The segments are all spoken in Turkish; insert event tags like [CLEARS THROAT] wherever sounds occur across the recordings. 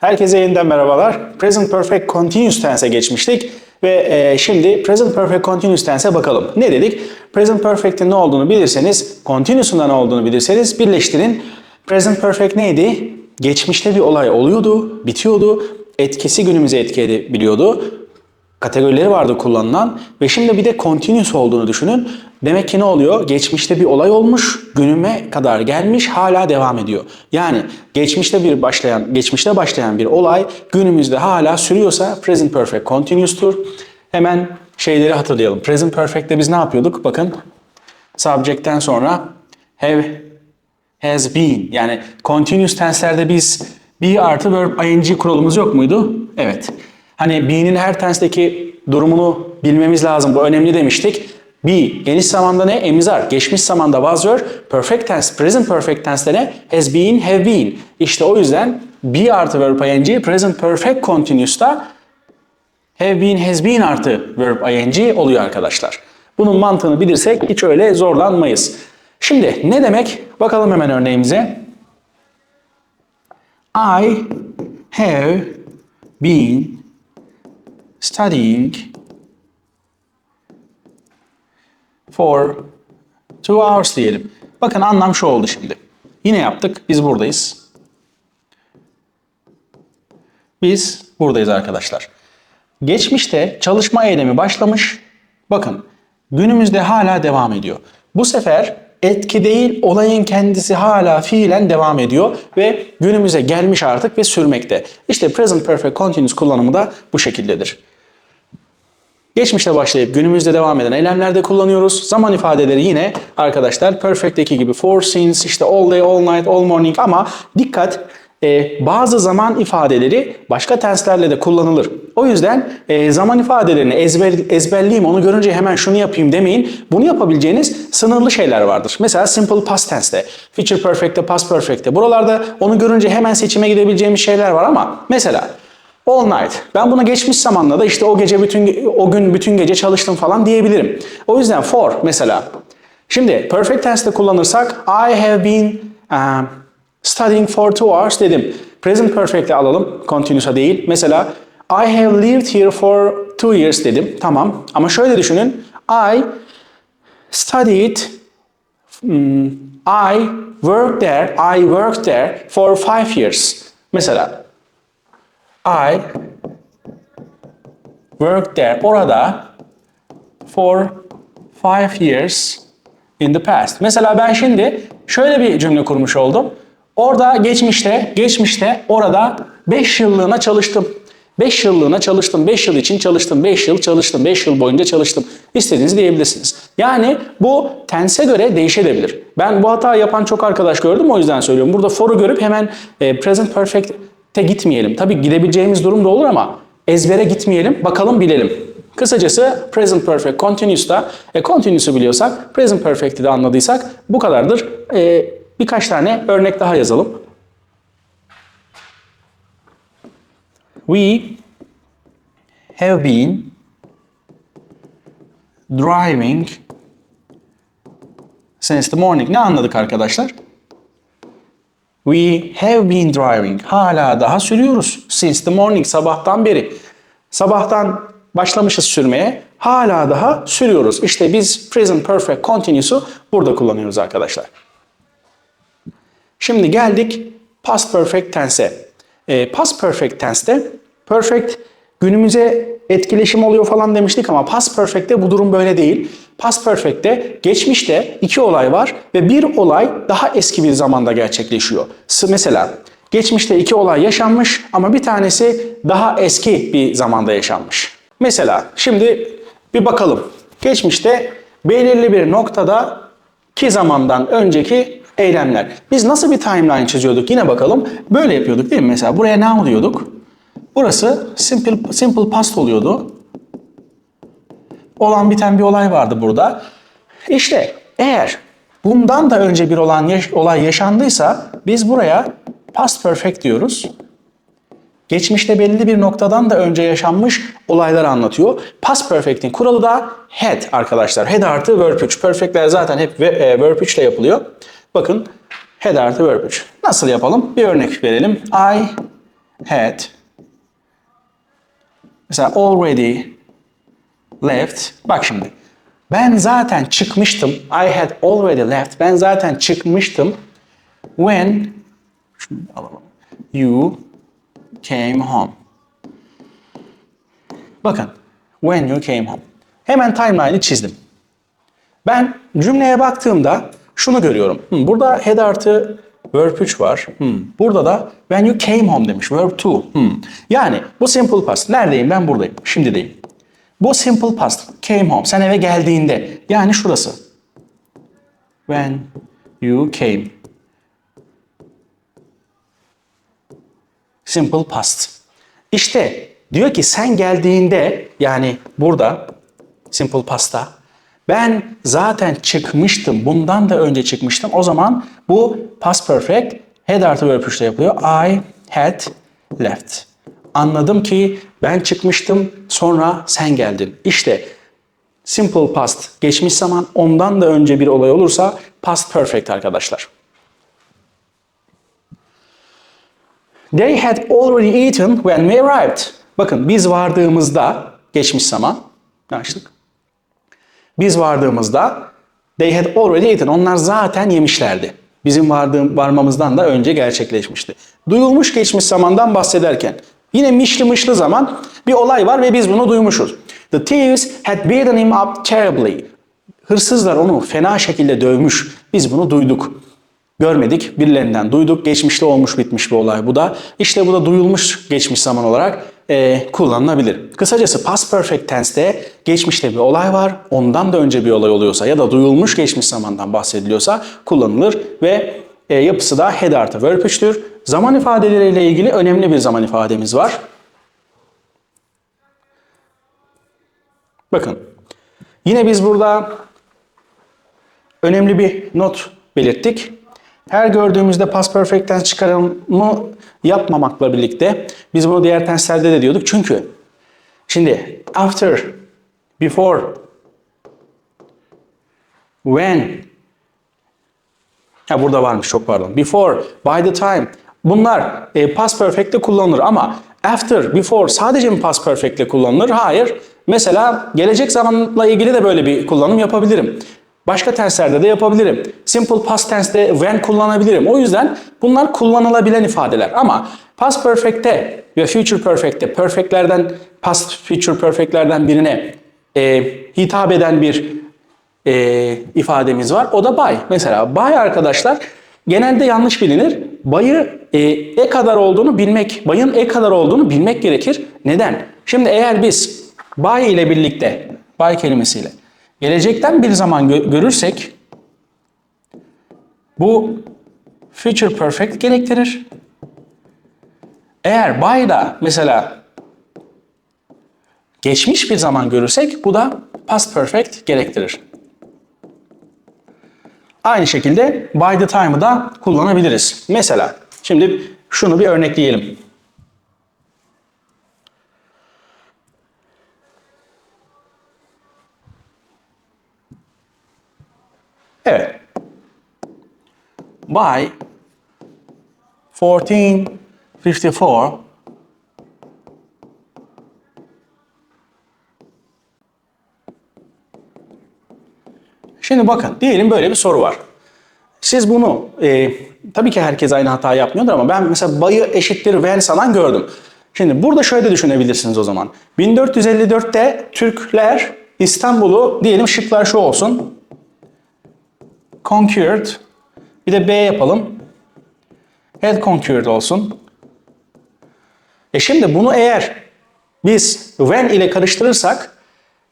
Herkese yeniden merhabalar. Present Perfect Continuous Tense'e geçmiştik ve e, şimdi Present Perfect Continuous Tense'e bakalım. Ne dedik? Present Perfect'in ne olduğunu bilirseniz, Continuous'un ne olduğunu bilirseniz birleştirin. Present Perfect neydi? Geçmişte bir olay oluyordu, bitiyordu, etkisi günümüze etki edebiliyordu kategorileri vardı kullanılan ve şimdi bir de continuous olduğunu düşünün. Demek ki ne oluyor? Geçmişte bir olay olmuş, günüme kadar gelmiş, hala devam ediyor. Yani geçmişte bir başlayan, geçmişte başlayan bir olay günümüzde hala sürüyorsa present perfect continuous'tur. Hemen şeyleri hatırlayalım. Present perfect'te biz ne yapıyorduk? Bakın subject'ten sonra have has been yani continuous tense'lerde biz be artı verb ing kuralımız yok muydu? Evet. Hani be'nin her tense'deki durumunu bilmemiz lazım. Bu önemli demiştik. Be geniş zamanda ne? Emizar. Geçmiş zamanda was were. Perfect tense, present perfect tense'de ne? Has been, have been. İşte o yüzden be artı verb ing present perfect continuous'ta have been, has been artı verb ing oluyor arkadaşlar. Bunun mantığını bilirsek hiç öyle zorlanmayız. Şimdi ne demek? Bakalım hemen örneğimize. I have been studying for two hours diyelim. Bakın anlam şu oldu şimdi. Yine yaptık. Biz buradayız. Biz buradayız arkadaşlar. Geçmişte çalışma eylemi başlamış. Bakın günümüzde hala devam ediyor. Bu sefer etki değil olayın kendisi hala fiilen devam ediyor ve günümüze gelmiş artık ve sürmekte. İşte present perfect continuous kullanımı da bu şekildedir. Geçmişte başlayıp günümüzde devam eden eylemlerde kullanıyoruz. Zaman ifadeleri yine arkadaşlar perfect'teki gibi for, since, işte all day, all night, all morning ama dikkat e, bazı zaman ifadeleri başka tenslerle de kullanılır. O yüzden e, zaman ifadelerini ezber, ezberleyeyim onu görünce hemen şunu yapayım demeyin. Bunu yapabileceğiniz sınırlı şeyler vardır. Mesela simple past tense'te, future perfect'te, past perfect'te. Buralarda onu görünce hemen seçime gidebileceğimiz şeyler var ama mesela All night. Ben buna geçmiş zamanla da işte o gece bütün o gün bütün gece çalıştım falan diyebilirim. O yüzden for mesela. Şimdi perfect tense'te kullanırsak I have been um, studying for two hours dedim. Present perfect'te alalım. Continuous'a değil. Mesela I have lived here for two years dedim. Tamam. Ama şöyle düşünün. I studied hmm, I worked there, I worked there for five years. Mesela I worked there orada for five years in the past. Mesela ben şimdi şöyle bir cümle kurmuş oldum. Orada geçmişte, geçmişte orada 5 yıllığına çalıştım. 5 yıllığına çalıştım, 5 yıl için çalıştım, 5 yıl çalıştım, 5 yıl boyunca çalıştım. İstediğinizi diyebilirsiniz. Yani bu tense göre değişebilir. Ben bu hata yapan çok arkadaş gördüm o yüzden söylüyorum. Burada for'u görüp hemen e, present perfect'e gitmeyelim. Tabii gidebileceğimiz durum da olur ama ezbere gitmeyelim, bakalım bilelim. Kısacası present perfect continuous'ta, e, continuous'u biliyorsak, present perfect'i de anladıysak bu kadardır. E, birkaç tane örnek daha yazalım. We have been driving since the morning. Ne anladık arkadaşlar? We have been driving. Hala daha sürüyoruz. Since the morning. Sabahtan beri. Sabahtan başlamışız sürmeye. Hala daha sürüyoruz. İşte biz present perfect continuous'u burada kullanıyoruz arkadaşlar. Şimdi geldik past perfect tense'e. E, past perfect tense'te perfect günümüze etkileşim oluyor falan demiştik ama past perfect'te bu durum böyle değil. Past perfect'te geçmişte iki olay var ve bir olay daha eski bir zamanda gerçekleşiyor. Mesela geçmişte iki olay yaşanmış ama bir tanesi daha eski bir zamanda yaşanmış. Mesela şimdi bir bakalım. Geçmişte belirli bir noktada ki zamandan önceki eylemler. Biz nasıl bir timeline çiziyorduk yine bakalım. Böyle yapıyorduk değil mi? Mesela buraya now diyorduk. Burası simple, simple past oluyordu. Olan biten bir olay vardı burada. İşte eğer bundan da önce bir olan yaş- olay yaşandıysa biz buraya past perfect diyoruz. Geçmişte belli bir noktadan da önce yaşanmış olaylar anlatıyor. Past perfect'in kuralı da had arkadaşlar. Had artı verb 3. Perfect'ler zaten hep e, verb 3 ile yapılıyor. Bakın had artı verb 3. Nasıl yapalım? Bir örnek verelim. I had mesela already left. Bak şimdi. Ben zaten çıkmıştım. I had already left. Ben zaten çıkmıştım. When şunu alalım. You came home. Bakın. When you came home. Hemen timeline'ı çizdim. Ben cümleye baktığımda şunu görüyorum. Hmm, burada head artı verb 3 var. Hmm, Burada da when you came home demiş. Verb 2. Hmm. Yani bu simple past. Neredeyim? Ben buradayım. Şimdideyim. Bu simple past. Came home. Sen eve geldiğinde. Yani şurası. When you came. Simple past. İşte diyor ki sen geldiğinde yani burada simple past'ta ben zaten çıkmıştım. Bundan da önce çıkmıştım. O zaman bu past perfect had artı verb 3'te yapılıyor. I had left. Anladım ki ben çıkmıştım sonra sen geldin. İşte simple past geçmiş zaman ondan da önce bir olay olursa past perfect arkadaşlar. They had already eaten when we arrived. Bakın biz vardığımızda geçmiş zaman ne açtık? Biz vardığımızda they had already eaten. Onlar zaten yemişlerdi. Bizim vardığım, varmamızdan da önce gerçekleşmişti. Duyulmuş geçmiş zamandan bahsederken yine mişli mışlı zaman bir olay var ve biz bunu duymuşuz. The thieves had beaten him up terribly. Hırsızlar onu fena şekilde dövmüş. Biz bunu duyduk. Görmedik, birilerinden duyduk. Geçmişte olmuş bitmiş bir olay bu da. İşte bu da duyulmuş geçmiş zaman olarak e, kullanılabilir. Kısacası past perfect tense'te geçmişte bir olay var. Ondan da önce bir olay oluyorsa ya da duyulmuş geçmiş zamandan bahsediliyorsa kullanılır ve e, yapısı da head artı verb 3'tür. Zaman ifadeleriyle ilgili önemli bir zaman ifademiz var. Bakın. Yine biz burada önemli bir not belirttik. Her gördüğümüzde past perfect tense çıkarımı yapmamakla birlikte biz bunu diğer tenslerde de diyorduk. Çünkü şimdi after, before, when Ha burada varmış çok pardon. Before, by the time. Bunlar e, past perfect'te kullanılır ama after, before sadece mi past perfect'te kullanılır? Hayır. Mesela gelecek zamanla ilgili de böyle bir kullanım yapabilirim. Başka tenslerde de yapabilirim. Simple past tense'de when kullanabilirim. O yüzden bunlar kullanılabilen ifadeler. Ama past perfect'te ve future perfect'te perfect'lerden past future perfect'lerden birine e, hitap eden bir e, ifademiz var. O da by. Mesela by arkadaşlar genelde yanlış bilinir. Bayı e, e kadar olduğunu bilmek, bayın e kadar olduğunu bilmek gerekir. Neden? Şimdi eğer biz by ile birlikte, by kelimesiyle gelecekten bir zaman gö- görürsek bu future perfect gerektirir. Eğer by da mesela geçmiş bir zaman görürsek bu da past perfect gerektirir. Aynı şekilde by the time'ı da kullanabiliriz. Mesela şimdi şunu bir örnekleyelim. Evet. By 1454 Şimdi bakın diyelim böyle bir soru var. Siz bunu e, tabii ki herkes aynı hata yapmıyordur ama ben mesela bayı eşittir when sanan gördüm. Şimdi burada şöyle de düşünebilirsiniz o zaman. 1454'te Türkler İstanbul'u diyelim şıklar şu olsun. Conquered. Bir de B yapalım. Had conquered olsun. E şimdi bunu eğer biz when ile karıştırırsak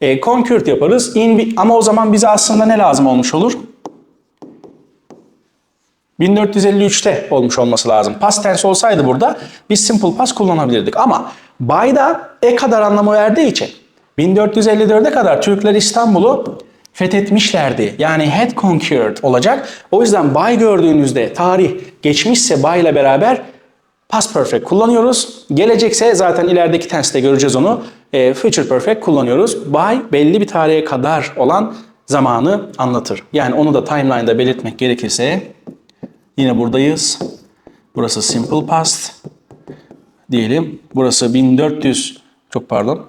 e, conquered yaparız. In, ama o zaman bize aslında ne lazım olmuş olur? 1453'te olmuş olması lazım. Past tense olsaydı burada biz simple past kullanabilirdik. Ama by'da e kadar anlamı verdiği için 1454'e kadar Türkler İstanbul'u fethetmişlerdi. Yani had conquered olacak. O yüzden by gördüğünüzde tarih geçmişse by ile beraber past perfect kullanıyoruz. Gelecekse zaten ilerideki tense'te göreceğiz onu. E, future perfect kullanıyoruz. By belli bir tarihe kadar olan zamanı anlatır. Yani onu da timeline'da belirtmek gerekirse yine buradayız. Burası simple past. diyelim. Burası 1400 çok pardon.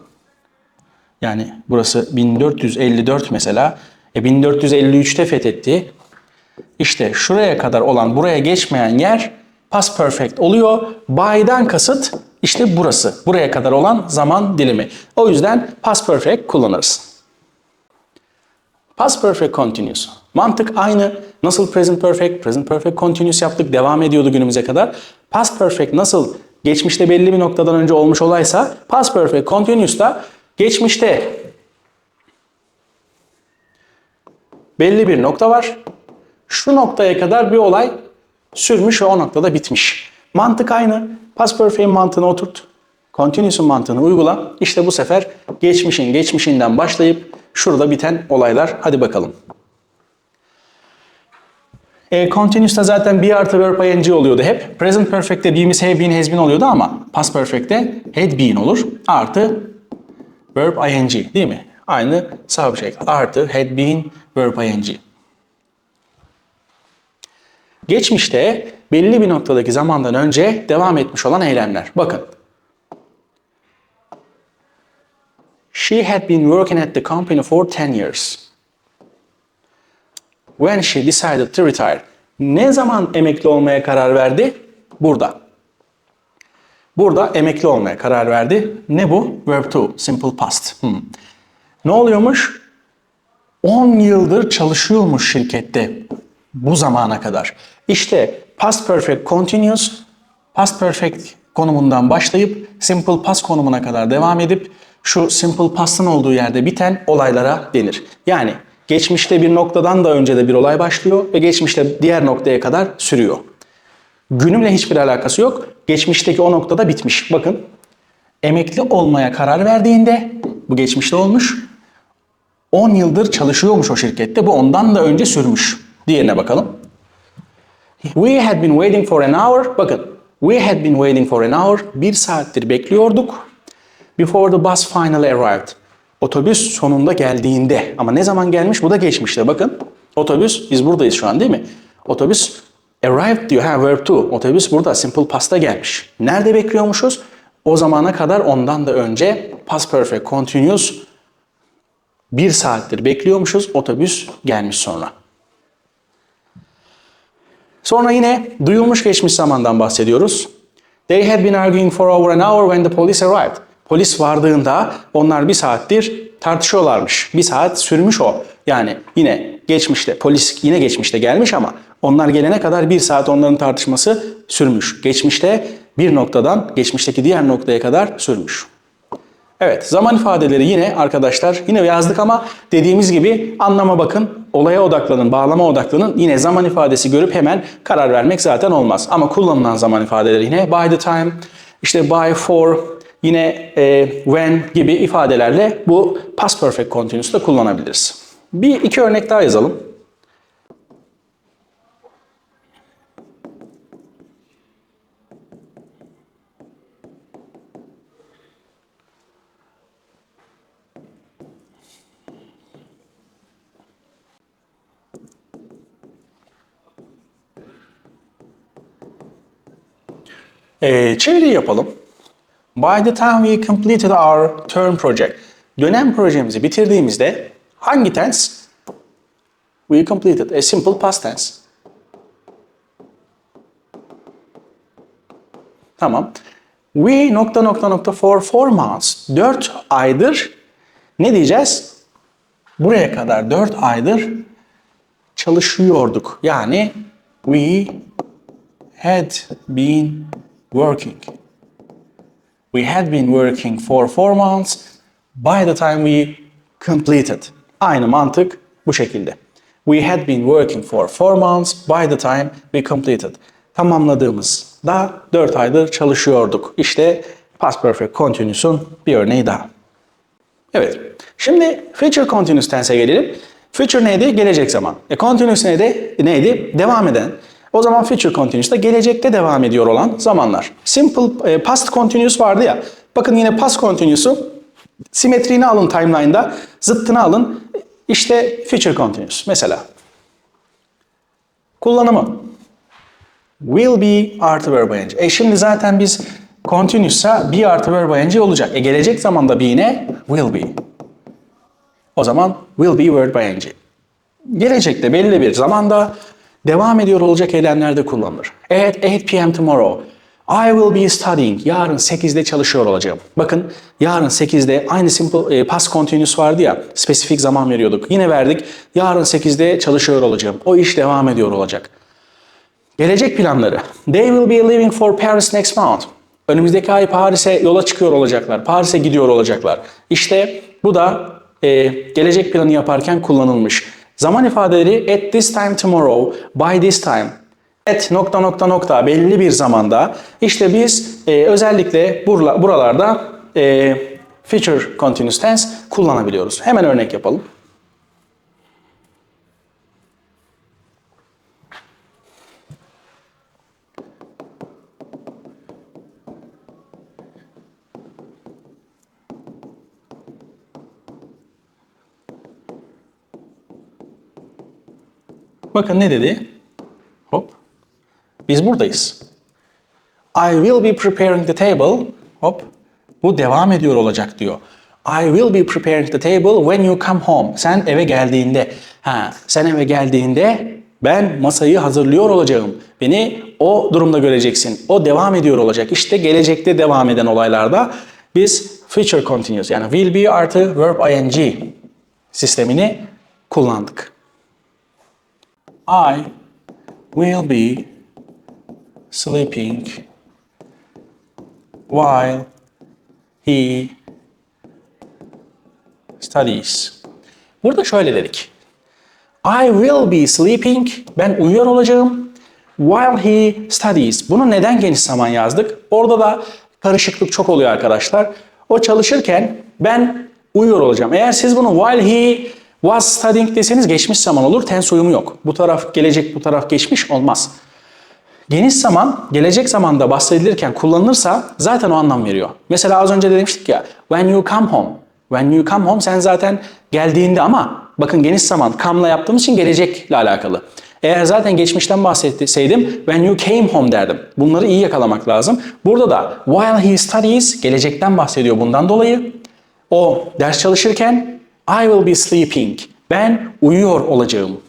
Yani burası 1454 mesela. E 1453'te fethetti. İşte şuraya kadar olan buraya geçmeyen yer past perfect oluyor. By'den kasıt işte burası. Buraya kadar olan zaman dilimi. O yüzden past perfect kullanırız. Past perfect continuous. Mantık aynı. Nasıl present perfect, present perfect continuous yaptık. Devam ediyordu günümüze kadar. Past perfect nasıl geçmişte belli bir noktadan önce olmuş olaysa past perfect continuous da geçmişte belli bir nokta var. Şu noktaya kadar bir olay sürmüş ve o noktada bitmiş. Mantık aynı. Past perfect'in mantığını oturt. Continuous'un mantığını uygula. İşte bu sefer geçmişin geçmişinden başlayıp şurada biten olaylar. Hadi bakalım. E, continuous'ta zaten bir artı verb ing oluyordu hep. Present perfect'te be'imiz have been has been oluyordu ama past perfect'te had been olur. Artı verb ing değil mi? Aynı subject. Artı had been verb ing. Geçmişte belli bir noktadaki zamandan önce devam etmiş olan eylemler. Bakın. She had been working at the company for 10 years. When she decided to retire. Ne zaman emekli olmaya karar verdi? Burada. Burada emekli olmaya karar verdi. Ne bu? Verb to, simple past. Hmm. Ne oluyormuş? 10 yıldır çalışıyormuş şirkette bu zamana kadar. İşte past perfect continuous, past perfect konumundan başlayıp simple past konumuna kadar devam edip şu simple past'ın olduğu yerde biten olaylara denir. Yani geçmişte bir noktadan da önce de bir olay başlıyor ve geçmişte diğer noktaya kadar sürüyor. Günümle hiçbir alakası yok. Geçmişteki o noktada bitmiş. Bakın emekli olmaya karar verdiğinde bu geçmişte olmuş. 10 yıldır çalışıyormuş o şirkette. Bu ondan da önce sürmüş. Diğerine bakalım. We had been waiting for an hour. Bakın. We had been waiting for an hour. Bir saattir bekliyorduk. Before the bus finally arrived. Otobüs sonunda geldiğinde. Ama ne zaman gelmiş? Bu da geçmişte. Bakın. Otobüs, biz buradayız şu an değil mi? Otobüs arrived diyor. Ha, verb to. Otobüs burada. Simple past'a gelmiş. Nerede bekliyormuşuz? O zamana kadar ondan da önce past perfect continuous bir saattir bekliyormuşuz. Otobüs gelmiş sonra. Sonra yine duyulmuş geçmiş zamandan bahsediyoruz. They had been arguing for over an hour when the police arrived. Polis vardığında onlar bir saattir tartışıyorlarmış. Bir saat sürmüş o. Yani yine geçmişte, polis yine geçmişte gelmiş ama onlar gelene kadar bir saat onların tartışması sürmüş. Geçmişte bir noktadan geçmişteki diğer noktaya kadar sürmüş. Evet, zaman ifadeleri yine arkadaşlar yine yazdık ama dediğimiz gibi anlama bakın, olaya odaklanın, bağlama odaklanın. Yine zaman ifadesi görüp hemen karar vermek zaten olmaz. Ama kullanılan zaman ifadeleri yine by the time, işte by for, yine e, when gibi ifadelerle bu past perfect continuous'ta kullanabiliriz. Bir iki örnek daha yazalım. Ee, çeviri yapalım. By the time we completed our term project. Dönem projemizi bitirdiğimizde hangi tense? We completed. A simple past tense. Tamam. We nokta nokta nokta for four months. Dört aydır ne diyeceğiz? Buraya kadar dört aydır çalışıyorduk. Yani we had been working. We had been working for four months by the time we completed. Aynı mantık bu şekilde. We had been working for four months by the time we completed. Tamamladığımızda 4 aydır çalışıyorduk. İşte past perfect continuous'un bir örneği daha. Evet. Şimdi future continuous tense'e gelelim. Future neydi? Gelecek zaman. E continuous neydi? Neydi? Devam eden. O zaman future continuous da gelecekte devam ediyor olan zamanlar. Simple e, past continuous vardı ya. Bakın yine past continuous'u simetriğini alın timeline'da, zıttını alın. İşte future continuous mesela. Kullanımı. Will be artı verb ing. E şimdi zaten biz continuous'sa be artı verb ing olacak. E gelecek zamanda be ne? Will be. O zaman will be verb ing. Gelecekte belli bir zamanda devam ediyor olacak eylemlerde kullanılır. At 8 p.m. tomorrow. I will be studying. Yarın 8'de çalışıyor olacağım. Bakın yarın 8'de aynı simple e, past continuous vardı ya. Spesifik zaman veriyorduk. Yine verdik. Yarın 8'de çalışıyor olacağım. O iş devam ediyor olacak. Gelecek planları. They will be leaving for Paris next month. Önümüzdeki ay Paris'e yola çıkıyor olacaklar. Paris'e gidiyor olacaklar. İşte bu da e, gelecek planı yaparken kullanılmış. Zaman ifadeleri at this time tomorrow, by this time. At nokta nokta nokta belli bir zamanda. İşte biz e, özellikle burla, buralarda e, future continuous tense kullanabiliyoruz. Hemen örnek yapalım. Bakın ne dedi? Hop. Biz buradayız. I will be preparing the table. Hop. Bu devam ediyor olacak diyor. I will be preparing the table when you come home. Sen eve geldiğinde. Ha, sen eve geldiğinde ben masayı hazırlıyor olacağım. Beni o durumda göreceksin. O devam ediyor olacak. İşte gelecekte devam eden olaylarda biz future continuous yani will be artı verb ing sistemini kullandık. I will be sleeping while he studies. Burada şöyle dedik. I will be sleeping. Ben uyuyor olacağım. While he studies. Bunu neden geniş zaman yazdık? Orada da karışıklık çok oluyor arkadaşlar. O çalışırken ben uyuyor olacağım. Eğer siz bunu while he was studying deseniz geçmiş zaman olur. Tense uyumu yok. Bu taraf gelecek, bu taraf geçmiş olmaz. Geniş zaman gelecek zamanda bahsedilirken kullanılırsa zaten o anlam veriyor. Mesela az önce de demiştik ya when you come home. When you come home sen zaten geldiğinde ama bakın geniş zaman come'la yaptığımız için gelecekle alakalı. Eğer zaten geçmişten bahsetseydim when you came home derdim. Bunları iyi yakalamak lazım. Burada da while he studies gelecekten bahsediyor bundan dolayı. O ders çalışırken I will be sleeping. Ben uyuyor olacağım.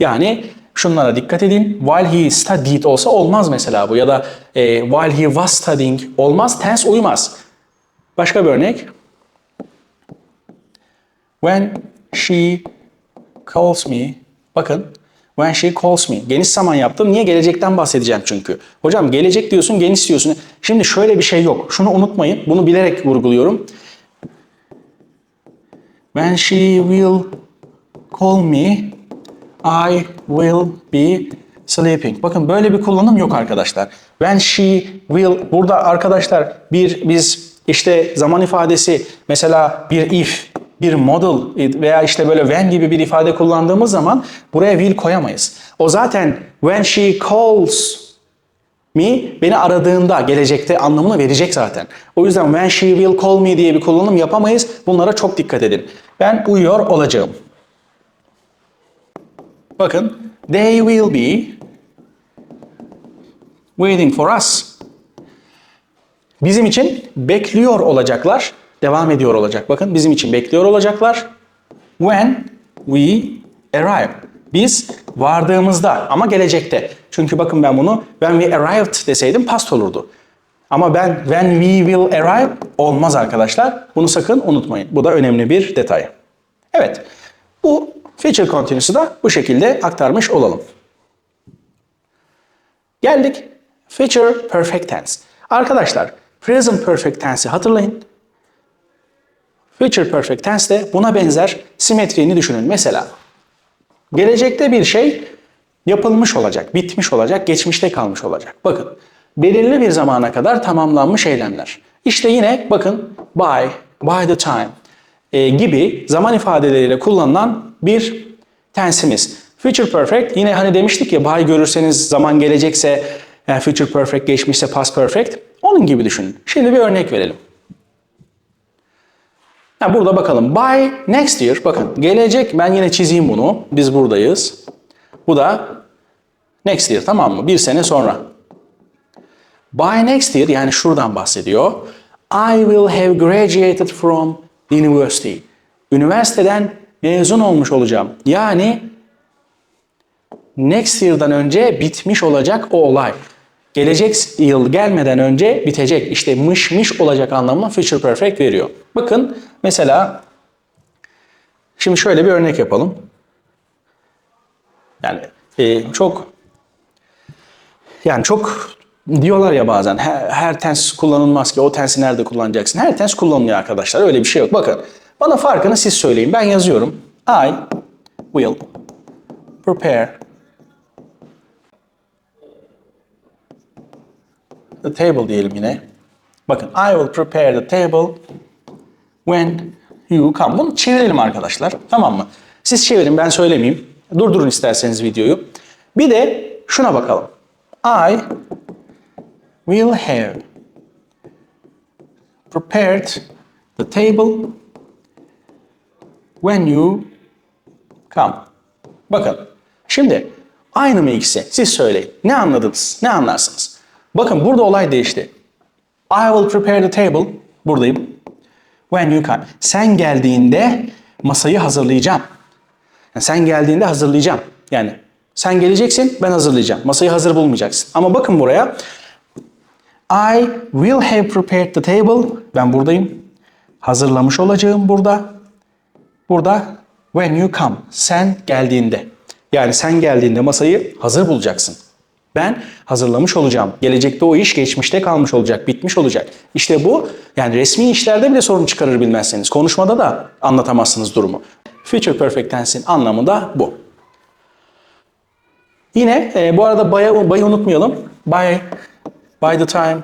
Yani şunlara dikkat edin. While he studied olsa olmaz mesela bu ya da e, while he was studying olmaz. Tense uymaz. Başka bir örnek. When she calls me. Bakın. When she calls me. Geniş zaman yaptım. Niye? Gelecekten bahsedeceğim çünkü. Hocam gelecek diyorsun, geniş diyorsun. Şimdi şöyle bir şey yok. Şunu unutmayın. Bunu bilerek vurguluyorum. When she will call me, I will be sleeping. Bakın böyle bir kullanım yok arkadaşlar. When she will burada arkadaşlar bir biz işte zaman ifadesi mesela bir if, bir model veya işte böyle when gibi bir ifade kullandığımız zaman buraya will koyamayız. O zaten when she calls me beni aradığında gelecekte anlamını verecek zaten. O yüzden when she will call me diye bir kullanım yapamayız. Bunlara çok dikkat edin. Ben uyuyor olacağım. Bakın they will be waiting for us. Bizim için bekliyor olacaklar. Devam ediyor olacak. Bakın bizim için bekliyor olacaklar. When we arrive. Biz vardığımızda ama gelecekte. Çünkü bakın ben bunu when we arrived deseydim past olurdu. Ama ben when we will arrive olmaz arkadaşlar. Bunu sakın unutmayın. Bu da önemli bir detay. Evet. Bu feature continuous'u da bu şekilde aktarmış olalım. Geldik future perfect tense. Arkadaşlar present perfect tense'i hatırlayın. Future perfect tense de buna benzer simetriğini düşünün. Mesela gelecekte bir şey yapılmış olacak, bitmiş olacak, geçmişte kalmış olacak. Bakın belirli bir zamana kadar tamamlanmış eylemler. İşte yine bakın by, by the time e, gibi zaman ifadeleriyle kullanılan bir tensimiz. Future perfect yine hani demiştik ya by görürseniz zaman gelecekse yani future perfect geçmişse past perfect. Onun gibi düşünün. Şimdi bir örnek verelim. Ha, burada bakalım. By next year. Bakın gelecek ben yine çizeyim bunu. Biz buradayız. Bu da next year tamam mı? Bir sene sonra. By next year yani şuradan bahsediyor. I will have graduated from the university. Üniversiteden mezun olmuş olacağım. Yani next year'dan önce bitmiş olacak o olay. Gelecek yıl gelmeden önce bitecek. İşte mış mış olacak anlamına future perfect veriyor. Bakın mesela şimdi şöyle bir örnek yapalım. Yani e, çok yani çok diyorlar ya bazen her, her tens kullanılmaz ki o tensi nerede kullanacaksın? Her tens kullanılıyor arkadaşlar. Öyle bir şey yok. Bakın bana farkını siz söyleyin. Ben yazıyorum. I will prepare the table diyelim yine. Bakın I will prepare the table when you come. Bunu çevirelim arkadaşlar. Tamam mı? Siz çevirin ben söylemeyeyim. Durdurun isterseniz videoyu. Bir de şuna bakalım. I will have prepared the table when you come. Bakın. Şimdi aynı mı ikisi? Siz söyleyin. Ne anladınız? Ne anlarsınız? Bakın burada olay değişti. I will prepare the table. Buradayım. When you come. Sen geldiğinde masayı hazırlayacağım. Yani sen geldiğinde hazırlayacağım. Yani sen geleceksin, ben hazırlayacağım. Masayı hazır bulmayacaksın. Ama bakın buraya. I will have prepared the table. Ben buradayım. Hazırlamış olacağım burada. Burada when you come. Sen geldiğinde. Yani sen geldiğinde masayı hazır bulacaksın. Ben hazırlamış olacağım. Gelecekte o iş geçmişte kalmış olacak, bitmiş olacak. İşte bu yani resmi işlerde bile sorun çıkarır bilmezseniz. Konuşmada da anlatamazsınız durumu. Future Perfect Tense'in anlamı da bu. Yine e, bu arada by'ı by unutmayalım. By, by the time,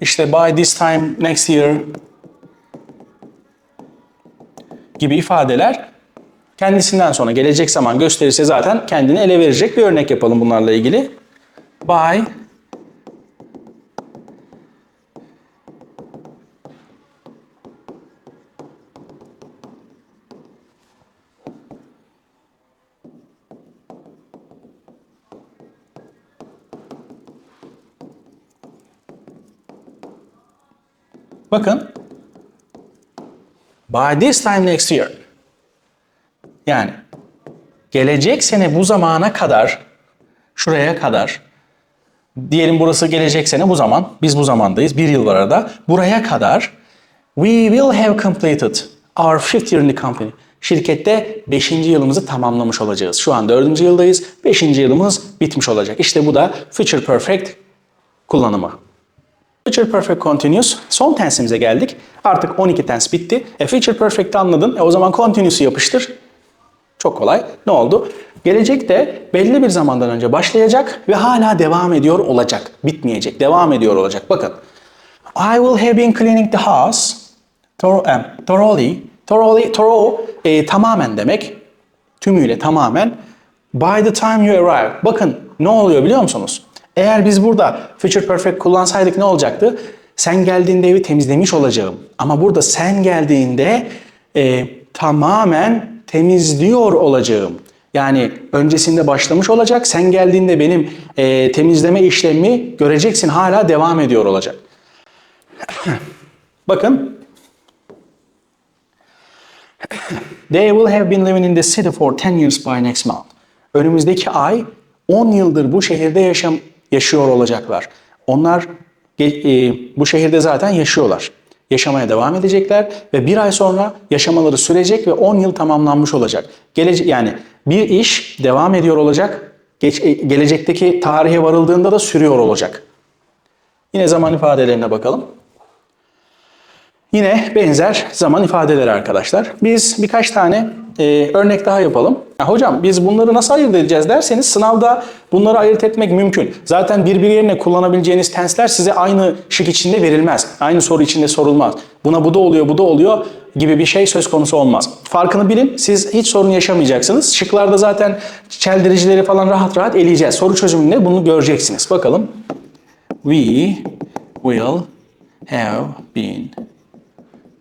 işte by this time next year gibi ifadeler kendisinden sonra gelecek zaman gösterirse zaten kendini ele verecek bir örnek yapalım bunlarla ilgili. By Bakın. By this time next year. Yani gelecek sene bu zamana kadar şuraya kadar diyelim burası gelecek sene bu zaman biz bu zamandayız bir yıl var arada buraya kadar we will have completed our fifth year in the company şirkette 5. yılımızı tamamlamış olacağız. Şu an 4. yıldayız. 5. yılımız bitmiş olacak. İşte bu da future perfect kullanımı. Future Perfect Continuous son tensimize geldik. Artık 12 tens bitti. E, Future Perfect'i anladın. E, o zaman Continuous'u yapıştır. Çok kolay. Ne oldu? Gelecekte belli bir zamandan önce başlayacak ve hala devam ediyor olacak. Bitmeyecek. Devam ediyor olacak. Bakın. I will have been cleaning the house thor- thoroughly. Thoroughly, thorough e, tamamen demek. Tümüyle tamamen. By the time you arrive. Bakın ne oluyor biliyor musunuz? Eğer biz burada future perfect kullansaydık ne olacaktı? Sen geldiğinde evi temizlemiş olacağım. Ama burada sen geldiğinde e, tamamen temizliyor olacağım. Yani öncesinde başlamış olacak. Sen geldiğinde benim e, temizleme işlemi göreceksin hala devam ediyor olacak. [CLEARS THROAT] Bakın. [CLEARS THROAT] They will have been living in the city for 10 years by next month. Önümüzdeki ay 10 yıldır bu şehirde yaşam yaşıyor olacaklar. Onlar e, bu şehirde zaten yaşıyorlar. Yaşamaya devam edecekler ve bir ay sonra yaşamaları sürecek ve 10 yıl tamamlanmış olacak. Gelece yani bir iş devam ediyor olacak. Geç, e, gelecekteki tarihe varıldığında da sürüyor olacak. Yine zaman ifadelerine bakalım. Yine benzer zaman ifadeleri arkadaşlar. Biz birkaç tane e, örnek daha yapalım. Hocam biz bunları nasıl ayırt edeceğiz derseniz sınavda bunları ayırt etmek mümkün. Zaten birbirlerine kullanabileceğiniz tensler size aynı şık içinde verilmez. Aynı soru içinde sorulmaz. Buna bu da oluyor, bu da oluyor gibi bir şey söz konusu olmaz. Farkını bilin. Siz hiç sorun yaşamayacaksınız. Şıklarda zaten çeldiricileri falan rahat rahat eleyeceğiz. Soru çözümünde bunu göreceksiniz. Bakalım. We will have been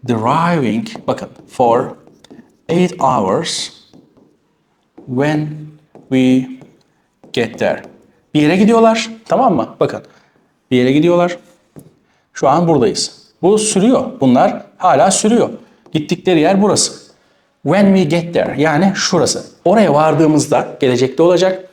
driving bakın for 8 hours when we get there. Bir yere gidiyorlar tamam mı? Bakın Bir yere gidiyorlar. Şu an buradayız. Bu sürüyor. Bunlar hala sürüyor. Gittikleri yer burası. When we get there yani şurası. Oraya vardığımızda gelecekte olacak.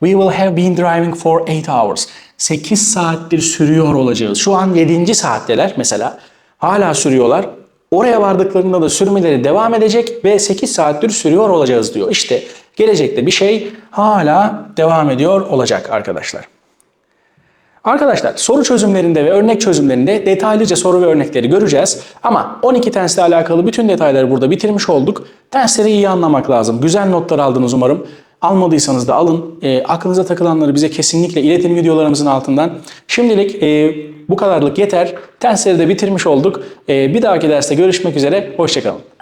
We will have been driving for 8 hours. 8 saattir sürüyor olacağız. Şu an 7. saatteler mesela. Hala sürüyorlar. Oraya vardıklarında da sürmeleri devam edecek ve 8 saattir sürüyor olacağız diyor. İşte gelecekte bir şey hala devam ediyor olacak arkadaşlar. Arkadaşlar soru çözümlerinde ve örnek çözümlerinde detaylıca soru ve örnekleri göreceğiz. Ama 12 tensle alakalı bütün detayları burada bitirmiş olduk. Tensleri iyi anlamak lazım. Güzel notlar aldınız umarım. Almadıysanız da alın. E, aklınıza takılanları bize kesinlikle iletin videolarımızın altından. Şimdilik e, bu kadarlık yeter. Tensleri de bitirmiş olduk. E, bir dahaki derste görüşmek üzere. Hoşçakalın.